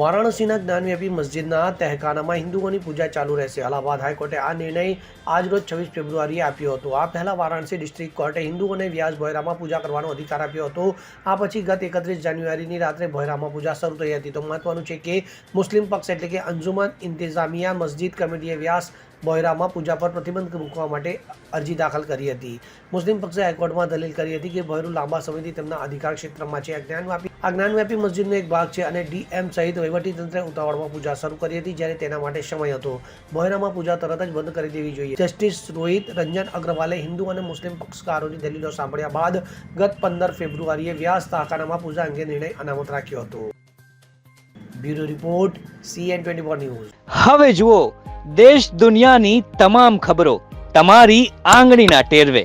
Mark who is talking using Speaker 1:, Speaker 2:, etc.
Speaker 1: વારાણસીના જ્ઞાનવ્યાપી મસ્જિદના તહેખાનામાં હિન્દુઓની પૂજા ચાલુ રહેશે. અલ્હાબાદ હાઈકોર્ટે આ નિર્ણય આજરોજ છવ્વીસ ફેબ્રુઆરીએ આપ્યો હતો. આ પહેલા વારાણસી ડિસ્ટ્રિક્ટ કોર્ટે હિન્દુઓને વ્યાસ ભોયરામાં પૂજા કરવાનો અધિકાર આપ્યો હતો. આ પછી ગત એકત્રીસ જાન્યુઆરીની રાત્રે ભોયરામાં પૂજા શરૂ થઈ હતી. તો મહત્વનું છે કે મુસ્લિમ પક્ષ એટલે કે અંજુમન ઇન્તિઝામિયા મસ્જિદ કમિટીએ વ્યાસ ભોયરામાં પૂજા પર પ્રતિબંધ મૂકવા માટે અરજી દાખલ કરી હતી. મુસ્લિમ પક્ષે હાઈકોર્ટમાં દલીલ કરી હતી કે ભોયરું લાંબા સમયથી તેમના અધિકાર ક્ષેત્રમાં છે. જ્ઞાન જ્ઞાનવ્યાપી આ જ્ઞાનવ્યાપી મસ્જિદનો એક ભાગ છે અને ડીએમ સહિત વહીવટીતંત્રે ઉતાવળમાં પૂજા શરૂ કરી હતી જ્યારે તેના માટે સમય હતો. બોયરામાં પૂજા તરત જ બંધ કરી દેવી જોઈએ. જસ્ટિસ રોહિત રંજન અગ્રવાલે હિન્દુ અને મુસ્લિમ પક્ષકારોની દલીલો સાંભળ્યા બાદ ગત પંદર ફેબ્રુઆરીએ વ્યાસ તાકાનામાં પૂજા અંગે નિર્ણય અનામત રાખ્યો હતો. Bureau report, CN twenty four news.
Speaker 2: હવે જુઓ, દેશ દુનિયાની તમામ ખબરો તમારી આંગળીના ટેરવે.